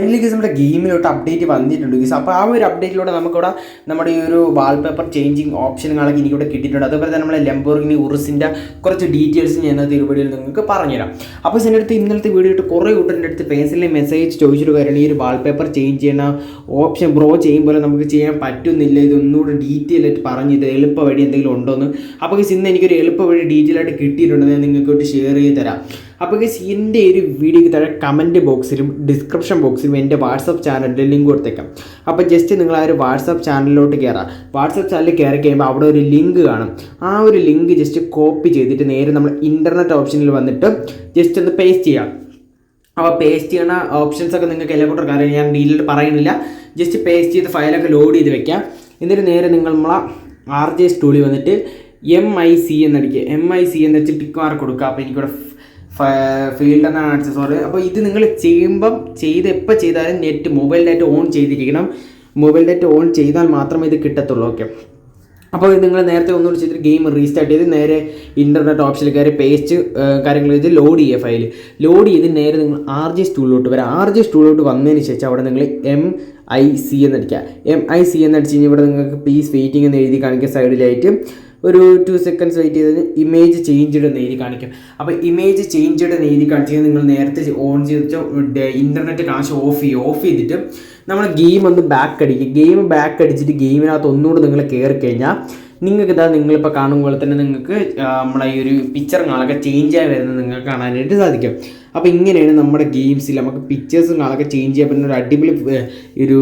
ഗീസ് നമ്മുടെ ഗെയിമിലോട്ട് അപ്ഡേറ്റ് വന്നിട്ടുണ്ട് ഗീസ് അപ്പോൾ ആ ഒരു അപ്ഡേറ്റിലൂടെ നമുക്കിവിടെ നമ്മുടെ ഈ ഒരു വാൾപേപ്പർ ചേഞ്ചിങ് ഓപ്ഷനുകളൊക്കെ എനിക്കിവിടെ കിട്ടിയിട്ടുണ്ട്. അതുപോലെ തന്നെ നമ്മളെ ലംബോർഗിനി ഉറുസിന്റെ കുറച്ച് ഡീറ്റെയിൽസ് ഞാൻ ഇന്നത്തെ വീഡിയോയിൽ നിങ്ങൾക്ക് പറഞ്ഞുതരാം. അപ്പോൾ എന്റെ അടുത്ത് ഇന്നലത്തെ വീഡിയോ ഇട്ട് കുറേ കൂട്ടന്റെ അടുത്ത് പേഴ്സണലി മെസ്സേജ് ചോദിച്ചിട്ട് കാര്യമാണ് ഈ ഒരു വാൾപേപ്പർ ചേഞ്ച് ചെയ്യുന്ന ഓപ്ഷൻ ബ്രോ ചെയ്യുമ്പോൾ നമുക്ക് ചെയ്യാൻ പറ്റുന്നില്ല. ഇതൊന്നുകൂടി ഡീറ്റെയിൽ ആയിട്ട് പറഞ്ഞ് ഇത് എളുപ്പ വഴി എന്തെങ്കിലും ഉണ്ടോ എന്ന് അപ്പോൾ ഗീസ് ഇന്ന് എനിക്കൊരു എളുപ്പ വഴി ഡീറ്റെയിൽ ആയിട്ട് കിട്ടിയിട്ടുണ്ട്. ഞാൻ നിങ്ങൾക്ക് ഷെയർ ചെയ്ത് തരാം. അപ്പോൾ ഗൈസ് എന്റെ ഒരു വീഡിയോയ്ക്ക് താഴെ കമന്റ് ബോക്സിലും ഡിസ്ക്രിപ്ഷൻ ബോക്സിലും എന്റെ വാട്സപ്പ് ചാനലിന്റെ ലിങ്ക് കൊടുത്തേക്കാം. അപ്പോൾ ജസ്റ്റ് നിങ്ങൾ ആ ഒരു വാട്സപ്പ് ചാനലിലോട്ട് കയറാം വാട്സപ്പ് ചാനലിൽ കയറി കഴിയുമ്പോൾ അവിടെ ഒരു ലിങ്ക് കാണും. ആ ഒരു ലിങ്ക് ജസ്റ്റ് കോപ്പി ചെയ്തിട്ട് നേരെ നമ്മൾ ഇന്റർനെറ്റ് ഓപ്ഷനിൽ വന്നിട്ട് ജസ്റ്റ് ഒന്ന് പേസ്റ്റ് ചെയ്യാം. അപ്പോൾ പേസ്റ്റ് ചെയ്യണ ഓപ്ഷൻസ് ഒക്കെ നിങ്ങൾക്ക് എല്ലാ കൂട്ടർ കാര്യം ഞാൻ ഡീലിൽ പറയുന്നില്ല. ജസ്റ്റ് പേസ്റ്റ് ചെയ്ത് ഫയലൊക്കെ ലോഡ് ചെയ്ത് വെക്കാം. എന്നിട്ട് നേരെ നിങ്ങൾ നമ്മളെ ആർ ജെ സ്റ്റൂഡിയോ വന്നിട്ട് എം ഐ സി എന്നടിക്കുക എം ഐ സി എന്ന് വെച്ച് ടിക്ക് മാർക്ക് കൊടുക്കുക. അപ്പോൾ എനിക്കിവിടെ ഫീൽഡ് എന്നാണ് സോറി അപ്പോൾ ഇത് നിങ്ങൾ ചെയ്യുമ്പം ചെയ്ത് എപ്പോൾ ചെയ്താലും നെറ്റ് മൊബൈൽ ഡാറ്റ ഓൺ ചെയ്തിരിക്കണം. മൊബൈൽ ഡാറ്റ ഓൺ ചെയ്താൽ മാത്രമേ ഇത് കിട്ടത്തുള്ളൂ. ഓക്കെ അപ്പോൾ നിങ്ങൾ നേരത്തെ ഒന്നുകൂടി ചെയ്തിട്ട് ഗെയിം റീസ്റ്റാർട്ട് ചെയ്ത് നേരെ ഇന്റർനെറ്റ് ഓപ്ഷനിൽ കയറി പേസ്റ്റ് കാര്യങ്ങൾ ചെയ്ത് ലോഡ് ചെയ്യുക ഫയൽ ലോഡ് ചെയ്ത് നേരെ നിങ്ങൾ ആർ ജി സ്റ്റൂളിലോട്ട് വരാം. ആർ ജി സ്റ്റൂളിലോട്ട് വന്നതിന് ശേഷം അവിടെ നിങ്ങൾ എം ഐ സി എന്നടിക്കുക എം ഐ സി എന്നടിച്ച് കഴിഞ്ഞാൽ ഇവിടെ നിങ്ങൾക്ക് പീസ് വെയിറ്റിംഗ് എന്ന് എഴുതി കാണിക്കുക സൈഡിലായിട്ട് ഒരു ടു സെക്കൻഡ്സ് വെയിറ്റ് ചെയ്തതിന് ഇമേജ് ചേഞ്ച്ഡ് എന്ന് എഴുതി കാണിക്കും. അപ്പോൾ ഇമേജ് ചേഞ്ച്ഡ് എന്ന് എഴുതി കാണിച്ചാൽ നിങ്ങൾ നേരത്തെ ഓൺ ചെയ്തിട്ട് ഇന്റർനെറ്റ് കണക്ഷൻ ഓഫ് ചെയ്യും. ഓഫ് ചെയ്തിട്ട് നമ്മൾ ഗെയിം ഒന്ന് ബാക്ക് അടിക്കും. ഗെയിം ബാക്ക് അടിച്ചിട്ട് ഗെയിമിനകത്ത് ഒന്നുകൂടെ നിങ്ങൾ കയറി കഴിഞ്ഞാൽ നിങ്ങൾക്ക് ഇതാ നിങ്ങളിപ്പോൾ കാണുമ്പോൾ തന്നെ നിങ്ങൾക്ക് നമ്മളെ ഈ ഒരു പിക്ചർ കാണൊക്കെ ചേഞ്ച് ആയി വരുന്നത് നിങ്ങൾക്ക് കാണാനായിട്ട് സാധിക്കും. അപ്പോൾ ഇങ്ങനെയാണ് നമ്മുടെ ഗെയിംസിൽ നമുക്ക് പിക്ചേഴ്സും അതൊക്കെ ചേഞ്ച് ചെയ്യാൻ പറ്റുന്ന ഒരു അടിപൊളി ഒരു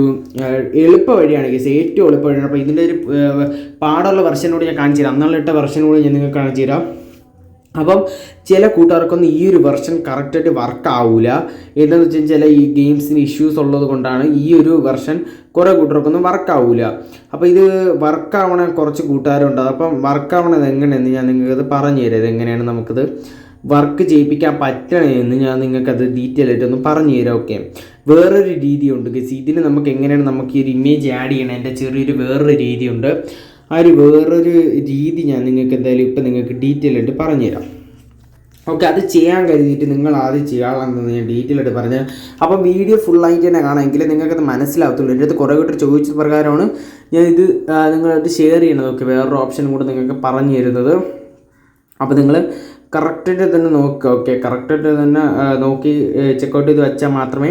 എളുപ്പ വഴിയാണ് ഗെയിംസ് ഏറ്റവും എളുപ്പ വഴിയാണ്. അപ്പോൾ ഇതിന്റെ ഒരു പാടുള്ള വെർഷനോട് ഞാൻ കാണിച്ചു തരാം അന്നുള്ള ഇട്ട വെർഷനോട് ഞാൻ നിങ്ങൾക്ക് കാണിച്ചു തരാം അപ്പം ചില കൂട്ടുകാർക്കൊന്നും ഈ ഒരു വെർഷൻ കറക്റ്റായിട്ട് വർക്ക് ആവില്ല എന്താണെന്ന് വെച്ചാൽ ചില ഈ ഗെയിംസിന് ഇഷ്യൂസ് ഉള്ളത് കൊണ്ടാണ് ഈ ഒരു വെർഷൻ കുറേ കൂട്ടുകാർക്കൊന്നും വർക്ക് ആവില്ല അപ്പോൾ ഇത് വർക്ക് ആവണ കുറച്ച് കൂട്ടുകാരുണ്ട്. അപ്പം വർക്ക് ആവണത് എങ്ങനെയെന്ന് ഞാൻ നിങ്ങൾക്കത് പറഞ്ഞു തരാം ഇത് എങ്ങനെയാണ് നമുക്കത്? വർക്ക് ചെയ്യിപ്പിക്കാൻ പറ്റണമെന്ന് ഞാൻ നിങ്ങൾക്കത് ഡീറ്റെയിൽ ആയിട്ടൊന്ന് പറഞ്ഞു തരാം ഓക്കെ വേറൊരു രീതിയുണ്ട് ഗസ് ഇതിന് നമുക്ക് എങ്ങനെയാണ് നമുക്ക് ഈ ഒരു ഇമേജ് ആഡ് ചെയ്യണം? എന്റെ ചെറിയൊരു വേറൊരു രീതിയുണ്ട്. ആ ഒരു വേറൊരു രീതി ഞാൻ നിങ്ങൾക്ക് എന്തായാലും ഇപ്പം നിങ്ങൾക്ക് ഡീറ്റെയിൽ ആയിട്ട് പറഞ്ഞു തരാം. ഓക്കെ അത് ചെയ്യാൻ കരുതിയിട്ട് നിങ്ങൾ ആദ്യം ചെയ്യാനുള്ളതെന്ന് ഞാൻ ഡീറ്റെയിൽ ആയിട്ട് പറഞ്ഞു അപ്പം വീഡിയോ ഫുള്ളായിട്ട് തന്നെ കാണാമെങ്കിൽ നിങ്ങൾക്കത് മനസ്സിലാവത്തുള്ളൂ. എന്റെ അടുത്ത് കുറേ കൂട്ടർ ചോദിച്ച പ്രകാരമാണ് ഞാൻ ഇത് നിങ്ങളായിട്ട് ഷെയർ ചെയ്യണത്. ഓക്കെ വേറൊരു ഓപ്ഷൻ കൂടെ നിങ്ങൾക്ക് പറഞ്ഞു തരുന്നത്. അപ്പോൾ നിങ്ങൾ കറക്റ്റായിട്ട് തന്നെ നോക്കുക ഓക്കെ കറക്റ്റായിട്ട് തന്നെ നോക്കി ചെക്കൗട്ട് ചെയ്ത് വെച്ചാൽ മാത്രമേ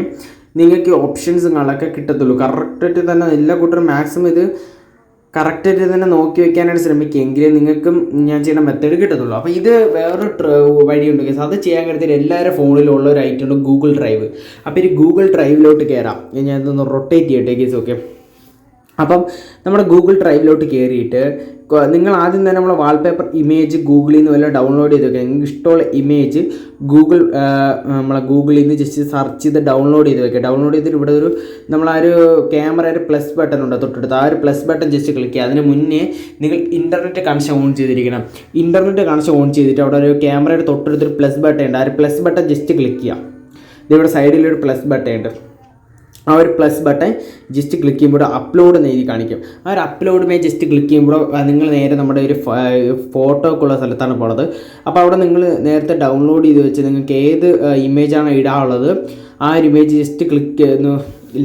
നിങ്ങൾക്ക് ഓപ്ഷൻസ് നിങ്ങളൊക്കെ കിട്ടത്തുള്ളൂ. കറക്റ്റായിട്ട് തന്നെ എല്ലാ കൂട്ടരും മാക്സിമം ഇത് കറക്റ്റായിട്ട് തന്നെ നോക്കി വെക്കാനായിട്ട് ശ്രമിക്കുക എങ്കിലേ നിങ്ങൾക്കും ഞാൻ ചെയ്യുന്ന മെത്തേഡ് കിട്ടത്തുള്ളൂ. അപ്പോൾ ഇത് വേറൊരു വഴിയുണ്ട് അത് ചെയ്യാൻ കഴിയത്തില്ല എല്ലാവരുടെ ഫോണിലുള്ള ഒരു ഐറ്റം ഉണ്ട് ഗൂഗിൾ ഡ്രൈവ് അപ്പോൾ ഈ ഗൂഗിൾ ഡ്രൈവിലോട്ട് കയറാം ഞാൻ ഇതൊന്ന് റൊട്ടേറ്റ് ചെയ്യട്ടെ കേസ് ഓക്കെ അപ്പം നമ്മുടെ ഗൂഗിൾ ഡ്രൈവിലോട്ട് കയറിയിട്ട് നിങ്ങൾ ആദ്യം തന്നെ നമ്മളെ വാൾപേപ്പർ ഇമേജ് ഗൂഗിളിൽ നിന്ന് വല്ല ഡൗൺലോഡ് ചെയ്ത് വെക്കുക. നിങ്ങൾക്ക് ഇഷ്ടമുള്ള ഇമേജ് ഗൂഗിൾ നമ്മളെ ഗൂഗിളിൽ നിന്ന് ജസ്റ്റ് സെർച്ച് ചെയ്ത് ഡൗൺലോഡ് ചെയ്ത് വെക്കുക. ഡൗൺലോഡ് ചെയ്തിട്ട് ഇവിടെ ഒരു നമ്മൾ ആ ഒരു ക്യാമറയുടെ പ്ലസ് ബട്ടൺ ഉണ്ട്. തൊട്ടടുത്ത് ആ ഒരു പ്ലസ് ബട്ടൺ ജസ്റ്റ് ക്ലിക്ക് ചെയ്യുക. അതിന് മുന്നേ നിങ്ങൾ ഇന്റർനെറ്റ് കണക്ഷൻ ഓൺ ചെയ്തിരിക്കണം. ഇന്റർനെറ്റ് കണക്ഷൻ ഓൺ ചെയ്തിട്ട് അവിടെ ഒരു ക്യാമറയുടെ തൊട്ടടുത്തൊരു പ്ലസ് ബട്ടൺ ഉണ്ട്. ആ ഒരു പ്ലസ് ബട്ടൺ ജസ്റ്റ് ക്ലിക്ക് ചെയ്യാം ഇതിവിടെ സൈഡിലൊരു പ്ലസ് ബട്ടൺ ഉണ്ട്. ആ ഒരു പ്ലസ് ബട്ടൺ ജസ്റ്റ് ക്ലിക്ക് ചെയ്യുമ്പോൾ അപ്ലോഡ് എന്ന് എഴുതി കാണിക്കും. ആ ഒരു അപ്ലോഡ് മേ ജസ്റ്റ് ക്ലിക്ക് ചെയ്യുമ്പോൾ നിങ്ങൾ നേരെ നമ്മുടെ ഒരു ഫോട്ടോക്കുള്ള സ്ഥലത്താണ് പോണത്. അപ്പോൾ അവിടെ നിങ്ങൾ നേരത്തെ ഡൗൺലോഡ് ചെയ്ത് വെച്ച് നിങ്ങൾക്ക് ഏത് ഇമേജാണ് ഇടാനുള്ളത് ആ ഒരു ഇമേജ് ജസ്റ്റ് ക്ലിക്ക് ചെയ്യുന്നു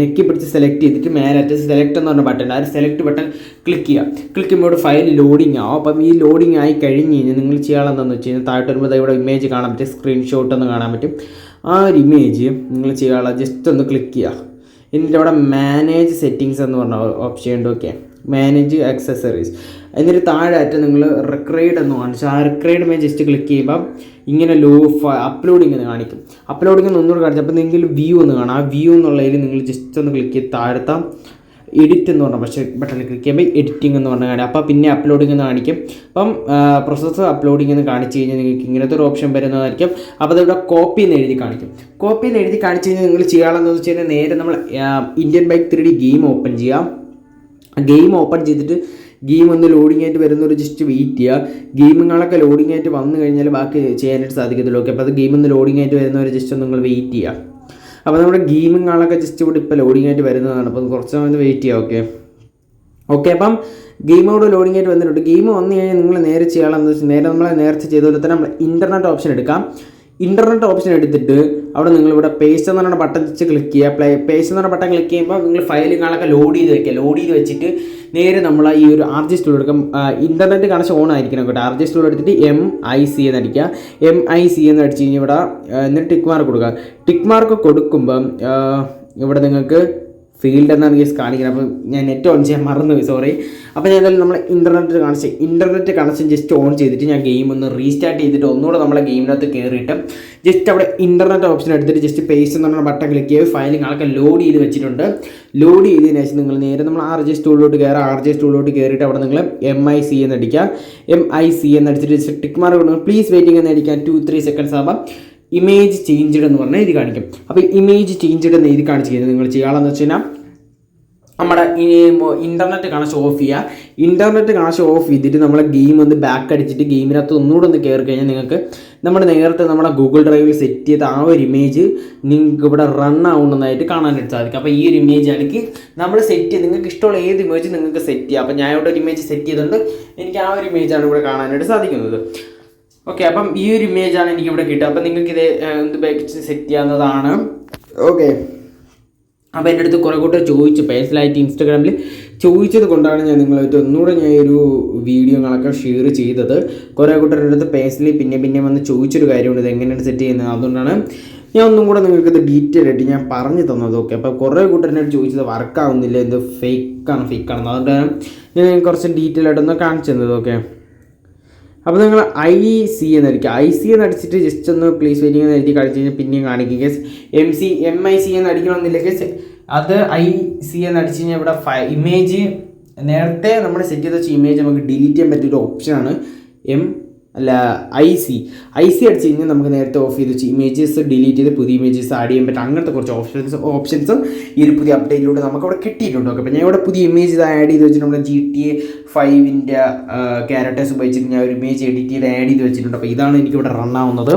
ലക്കി പിടിച്ച് സെലക്ട് ചെയ്തിട്ട് മേലറ്റ് സെലക്ട് എന്ന് പറഞ്ഞ ബട്ടൺ ആ ഒരു സെലക്ട് ബട്ടൺ ക്ലിക്ക് ചെയ്യുക. ക്ലിക്ക് ചെയ്യുമ്പോൾ ഫയൽ ലോഡിങ് ആവും. അപ്പം ഈ ലോഡിങ് ആയി കഴിഞ്ഞ് കഴിഞ്ഞാൽ നിങ്ങൾ ചെയ്യാനുള്ളതെന്ന് വെച്ച് കഴിഞ്ഞാൽ താഴോട്ട് വരുമ്പോൾ ഇവിടെ ഇമേജ് കാണാൻ പറ്റും സ്ക്രീൻഷോട്ട് ഒന്ന് കാണാൻ പറ്റും. ആ ഒരു ഇമേജ് നിങ്ങൾ ചെയ്യാനുള്ള ജസ്റ്റ് ഒന്ന് ക്ലിക്ക് ചെയ്യുക. എന്നിട്ട് അവിടെ മാനേജ് സെറ്റിങ്സ് എന്ന് പറഞ്ഞ ഓപ്ഷൻ ഉണ്ട് ഓക്കെ മാനേജ് ആക്സസറീസ് എന്നിട്ട് താഴെ അറ്റം നിങ്ങൾ റിക്രൈഡ് എന്ന് കാണിച്ചു ആ റിക്രൈഡ് മേ ജസ്റ്റ് ക്ലിക്ക് ചെയ്യുമ്പോൾ ഇങ്ങനെ ലോ അപ്ലോഡിങ് എന്ന് കാണിക്കും. അപ്ലോഡിങ് എന്ന് ഒന്നുകൂടെ കാണിച്ചു അപ്പോൾ നിങ്ങൾ വ്യൂ എന്ന് കാണാം. ആ വ്യൂ എന്നുള്ളതിൽ നിങ്ങൾ ജസ്റ്റ് ഒന്ന് ക്ലിക്ക് ചെയ്ത് താഴത്താം. എഡിറ്റ് എന്ന് പറഞ്ഞ പക്ഷേ ബട്ടൺ ക്ലിക്ക് ചെയ്യുമ്പോൾ എഡിറ്റിംഗ് എന്ന് പറഞ്ഞ കാണിക്കും. അപ്പോൾ പിന്നെ അപ്ലോഡിംഗ് എന്ന് കാണിക്കും. അപ്പം പ്രോസസ്സ് അപ്ലോഡിംഗ് എന്ന് കാണിച്ചു കഴിഞ്ഞാൽ നിങ്ങൾക്ക് ഇങ്ങനത്തെ ഒരു ഓപ്ഷൻ വരുന്നതായിരിക്കും. അപ്പോൾ അതിവിടെ കോപ്പി എന്ന് എഴുതി കാണിക്കും. കോപ്പി എന്ന് എഴുതി കാണിച്ചു കഴിഞ്ഞാൽ നിങ്ങൾ ചെയ്യാമെന്ന് വെച്ച് കഴിഞ്ഞാൽ നേരെ നമ്മൾ Indian bike three game open ചെയ്യാം. ഗെയിം ഓപ്പൺ ചെയ്തിട്ട് ഗെയിം ഒന്ന് ലോഡിംഗ് ആയിട്ട് വരുന്നൊരു ജസ്റ്റ് വെയിറ്റ് ചെയ്യുക. ഗെയിമുകളൊക്കെ ലോഡിംഗ് ആയിട്ട് വന്നു കഴിഞ്ഞാൽ ബാക്കി ചെയ്യാനായിട്ട് സാധിക്കത്തുള്ളൂ. ഓക്കെ അപ്പോൾ അത് ഗെയിം ഒന്ന് ലോഡിംഗ് ആയിട്ട് വരുന്നവർ ജസ്റ്റ് നിങ്ങൾ വെയിറ്റ് ചെയ്യുക. അപ്പോൾ നമ്മുടെ ഗെയിമിങ്ങാളൊക്കെ ജസ്റ്റ് ഇവിടെ ഇപ്പോൾ ലോഡിംഗ് ആയിട്ട് വരുന്നതാണ്. അപ്പോൾ കുറച്ച് സമയം വെയിറ്റ് ചെയ്യാം ഓക്കെ ഓക്കെ അപ്പം ഗെയിം അവിടെ ലോഡിംഗ് ആയിട്ട് വന്നിട്ടുണ്ട്. ഗെയിം വന്നു കഴിഞ്ഞാൽ നിങ്ങൾ നേരെ ചെയ്യാനുള്ള നേരെ നമ്മളെ നേരത്തെ ചെയ്ത തന്നെ നമ്മൾ ഇന്റർനെറ്റ് ഓപ്ഷൻ എടുക്കാം. ഇന്റർനെറ്റ് ഓപ്ഷൻ എടുത്തിട്ട് അവിടെ നിങ്ങളിവിടെ പേസ്റ്റ് എന്ന് പറഞ്ഞ ബട്ടൺ വെച്ച് ക്ലിക്ക് ചെയ്യുക. പ്ലേ പേസ്റ്റ് എന്ന് പറഞ്ഞ ബട്ടൺ ക്ലിക്ക് ചെയ്യുമ്പോൾ നിങ്ങൾ ഫയലുകളൊക്കെ ലോഡ് ചെയ്ത് വെക്കുക. ലോഡ് ചെയ്ത് വെച്ചിട്ട് നേരെ നമ്മൾ ഈ ഒരു ആർ ജി സ്റ്റൂൾ എടുക്കും ഇന്റർനെറ്റ് കണക്ഷൻ ഓൺ ആയിരിക്കണം കേട്ടോ. ആർ ജി സ്റ്റൂൾ എടുത്തിട്ട് എം ഐ സി എന്ന് അടിക്കുക. എം ഐ സി എന്ന് അടിച്ച് കഴിഞ്ഞാൽ ഇവിടെ എന്നിട്ട് ടിക്ക് മാർക്ക് കൊടുക്കുക. ടിക്ക് മാർക്ക് കൊടുക്കുമ്പം ഇവിടെ നിങ്ങൾക്ക് ഫീൽഡ് എന്നാണ് കേസ് കാണിക്കുന്നത്. അപ്പോൾ ഞാൻ നെറ്റ് ഓൺ ചെയ്യാൻ മറന്നുപോയി സോറി അപ്പോൾ ഞാൻ എന്തായാലും നമ്മൾ internet connection internet connection just on ചെയ്തിട്ട് ഞാൻ ഗെയിം ഒന്ന് റീസ്റ്റാർട്ട് ചെയ്തിട്ട് ഒന്നുകൂടെ നമ്മളെ ഗെയിമിനകത്ത് കയറിയിട്ട് ജസ്റ്റ് അവിടെ ഇന്റർനെറ്റ് ഓപ്ഷൻ എടുത്തിട്ട് ജസ്റ്റ് പേസ് എന്ന് പറഞ്ഞ ബട്ടൺ ക്ലിക്ക് ചെയ്ത് ഫയലിങ്ങളൊക്കെ ലോഡ് ചെയ്ത് വെച്ചിട്ടുണ്ട്. ലോഡ് ചെയ്തതിന് ശേഷം നിങ്ങൾ നേരെ നമ്മൾ ആർ ജെ സ്റ്റൂളിലോട്ട് കയറുക. ആർ ജെ സ്റ്റൂളിലോട്ട് കയറിയിട്ട് അവിടെ നിങ്ങൾ എം ഐ സി എന്ന് അടിക്കുക. എം ഐ സി എന്ന് അടിച്ചിട്ട് ടിക്ക് മാർക്ക് കൊടുക്കുക പ്ലീസ് വെയിറ്റിംഗ് എന്ന് അടിക്കാൻ ടു ത്രീ സെക്കൻഡ്സ് ആകുമ്പോൾ ഇമേജ് ചേഞ്ച്ഡ് എന്ന് പറഞ്ഞാൽ ഇത് കാണിക്കും. അപ്പോൾ ഇമേജ് ചേഞ്ച്ഡ് എന്ന് ഇത് കാണിച്ച് കഴിഞ്ഞാൽ നിങ്ങൾ ചെയ്യാമെന്ന് വെച്ച് കഴിഞ്ഞാൽ നമ്മുടെ ഇന്റർനെറ്റ് കണക്ഷൻ ഓഫ് ചെയ്യുക ഇന്റർനെറ്റ് കണക്ഷൻ ഓഫ് ചെയ്തിട്ട് നമ്മളെ ഗെയിം ഒന്ന് ബാക്ക് അടിച്ചിട്ട് ഗെയിമിനകത്ത് ഒന്നുകൂടെ ഒന്ന് കയറി കഴിഞ്ഞാൽ നിങ്ങൾക്ക് നമ്മൾ നേരത്തെ നമ്മുടെ ഗൂഗിൾ ഡ്രൈവിൽ സെറ്റ് ചെയ്ത ആ ഒരു ഇമേജ് നിങ്ങൾക്ക് ഇവിടെ റൺ ആവുന്നതായിട്ട് കാണാനായിട്ട് സാധിക്കും. അപ്പോൾ ഈ ഒരു ഇമേജ് ആണെങ്കിൽ നമ്മൾ സെറ്റ് ചെയ്ത് നിങ്ങൾക്ക് ഇഷ്ടമുള്ള ഏത് ഇമേജ് നിങ്ങൾക്ക് സെറ്റ് ചെയ്യാം. അപ്പോൾ ഞാൻ ഇവിടെ ഒരു ഇമേജ് സെറ്റ് ചെയ്തുകൊണ്ട് എനിക്ക് ആ ഒരു ഇമേജാണ് ഇവിടെ കാണാനായിട്ട് സാധിക്കുന്നത്. ഓക്കെ അപ്പം ഈ ഒരു ഇമേജ് ആണ് എനിക്ക് ഇവിടെ കിട്ടുക. അപ്പം നിങ്ങൾക്ക് ഇത് എന്ത് ബാക്ക് സെറ്റ് ചെയ്യാവുന്നതാണ്? ഓക്കെ അപ്പോൾ എന്റെ അടുത്ത് കുറേ കൂട്ടർ ചോദിച്ചു. പേഴ്സണലായിട്ട് ഇൻസ്റ്റാഗ്രാമിൽ ചോദിച്ചത് കൊണ്ടാണ് ഞാൻ നിങ്ങളായിട്ട് ഒന്നുകൂടെ ഞാൻ ഒരു വീഡിയോകളൊക്കെ ഷെയർ ചെയ്തത്. കുറേ കൂട്ടരുടെ അടുത്ത് പേഴ്സണലി പിന്നെ പിന്നെ വന്ന് ചോദിച്ചൊരു കാര്യമുണ്ട്. ഇത് എങ്ങനെയാണ് സെറ്റ് ചെയ്യുന്നത്? അതുകൊണ്ടാണ് ഞാൻ ഒന്നും കൂടെ നിങ്ങൾക്ക് ഇത് ഡീറ്റെയിൽ ആയിട്ട് ഞാൻ പറഞ്ഞു തന്നത്. ഓക്കെ അപ്പോൾ കുറേ കൂട്ടരനോട് ചോദിച്ചത് വർക്കാവുന്നില്ല എന്ത് ഫേക്കാണ് ഫേക്കാണെന്ന് അതുകൊണ്ടാണ് ഞാൻ കുറച്ച് ഡീറ്റെയിൽ ആയിട്ടൊന്ന് കാണിച്ചു തന്നത്. ഓക്കെ അപ്പോൾ നിങ്ങൾ ഐ സി എന്ന് അടിക്കുക ഐ സി എന്ന് അടിച്ചിട്ട് ജസ്റ്റ് ഒന്ന് പ്ലീസ് വെയിറ്റിംഗ് എന്ന് എഴുതി കളിച്ച് കഴിഞ്ഞാൽ പിന്നെയും കാണിക്കുക case M C M I C എന്ന് അടിക്കണമെന്നില്ല കേസ് അത് ഐ സി എന്ന് അടിച്ച് കഴിഞ്ഞാൽ ഇവിടെ ഫൈ ഇമേജ് നേരത്തെ നമ്മൾ സെറ്റ് ചെയ്ത് വെച്ച ഇമേജ് നമുക്ക് ഡിലീറ്റ് ചെയ്യാൻ പറ്റിയൊരു ഓപ്ഷനാണ് എം അല്ല ഐ സി ഐ സി അടിച്ച് കഴിഞ്ഞാൽ നമുക്ക് നേരത്തെ ഓഫ് ചെയ്ത് വെച്ച് ഇമേജസ് ഡിലീറ്റ് ചെയ്ത് പുതിയ ഇമേജസ് ആഡ് ചെയ്യാൻ പറ്റും. അങ്ങനത്തെ കുറച്ച് ഓപ്ഷൻസ് ഓപ്ഷൻസും ഈ ഒരു പുതിയ അപ്ഡേറ്റിലൂടെ നമുക്ക് അവിടെ കിട്ടിയിട്ടുണ്ട്. ഓക്കെ അപ്പോൾ ഞാൻ ഇവിടെ പുതിയ ഇമേജ് ആഡ് ചെയ്ത് വെച്ചിട്ട് നമ്മുടെ ജി ടി എ ഫൈവിന്റെ ക്യാരക്ടേഴ്സ് ഉപയോഗിച്ചിട്ട് ഞാൻ ഒരു ഇമേജ് എഡിറ്റ് ചെയ്ത് ആഡ് ചെയ്ത് വെച്ചിട്ടുണ്ട്. അപ്പോൾ ഇതാണ് എനിക്കിവിടെ റൺ ആവുന്നത്.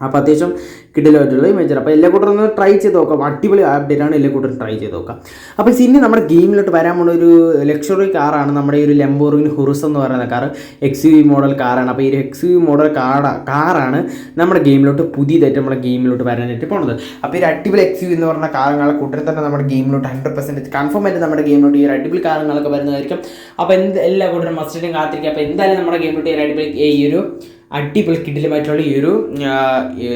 അപ്പോൾ അത്യാവശ്യം കിടിലായിട്ടുള്ള ഇമേജർ അപ്പോൾ എല്ലാ കൂട്ടറും ഒന്ന് ട്രൈ ചെയ്ത് നോക്കാം. അടിപൊളി അപ്ഡേറ്റ് ആണ് എല്ലാ കൂട്ടറും ട്രൈ ചെയ്ത് നോക്കാം. അപ്പോൾ ഇനി നമ്മുടെ ഗെയിമിലോട്ട് വരാൻ പോകുന്ന ഒരു ലക്ഷറി കാറാണ് നമ്മുടെ ഈ ഒരു ലെമ്പോറിൻ ഹുറുസ് എന്ന് പറയുന്ന കാർ എക്സ് യു മോഡൽ കാറാണ് അപ്പോൾ ഈ ഒരു എക്സ് യു മോഡൽ കാറാണ് കാറാണ് നമ്മുടെ ഗെയിമിലോട്ട് പുതിയതായിട്ട് നമ്മുടെ ഗെയിമിലോട്ട് വരാനായിട്ട് പോകുന്നത് അപ്പോൾ ഈ അടിപൊളി എക്സ് യു എന്ന് പറഞ്ഞ കാറുകളെ കൂട്ടരെ തന്നെ നമ്മുടെ ഗെയിമിലോട്ട് ഹൺഡ്രഡ് പെർസെന്റ് കൺഫേം ആയിട്ട് നമ്മുടെ ഗെയിമിലോട്ട് ഈ ഒരു അടിപൊളി കാറുകളൊക്കെ വരുന്നതായിരിക്കും. അപ്പോൾ എന്ത് എല്ലാ കൂട്ടരും മസ്റ്റിനും കാത്തിരിക്കുക അപ്പോൾ എന്തായാലും നമ്മുടെ ഗെയിമിലോട്ട് ഈ അടിപൊളി ഈ ഒരു അടിപൊളി കിഡിലുമായിട്ടുള്ള ഈ ഒരു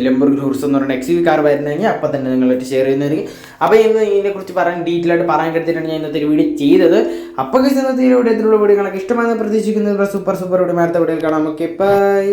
ലെമ്പർഗ് ഹൂർസ് എന്ന് പറയുന്ന എക്സിവി കാർ വരുന്നെങ്കിൽ അപ്പോൾ തന്നെ നിങ്ങളായിട്ട് ഷെയർ ചെയ്യുന്നതായിരിക്കും അപ്പോൾ ഇന്ന് ഇതിനെക്കുറിച്ച് പറയാൻ ഡീറ്റെയിൽ ആയിട്ട് പറയാൻ കരുതിയിട്ടാണ് ഞാൻ ഇന്നത്തെ വീഡിയോ ചെയ്തത് അപ്പോൾ ഇന്നത്തെ വീഡിയോ ഇതിലുള്ള വീഡിയോ വീഡിയോകളൊക്കെ ഇഷ്ടമാണെന്ന് പ്രതീക്ഷിക്കുന്നത് സൂപ്പർ സൂപ്പർ വീഡിയോ അടുത്ത വീഡിയോ കാണാം ഓക്കെ ബൈ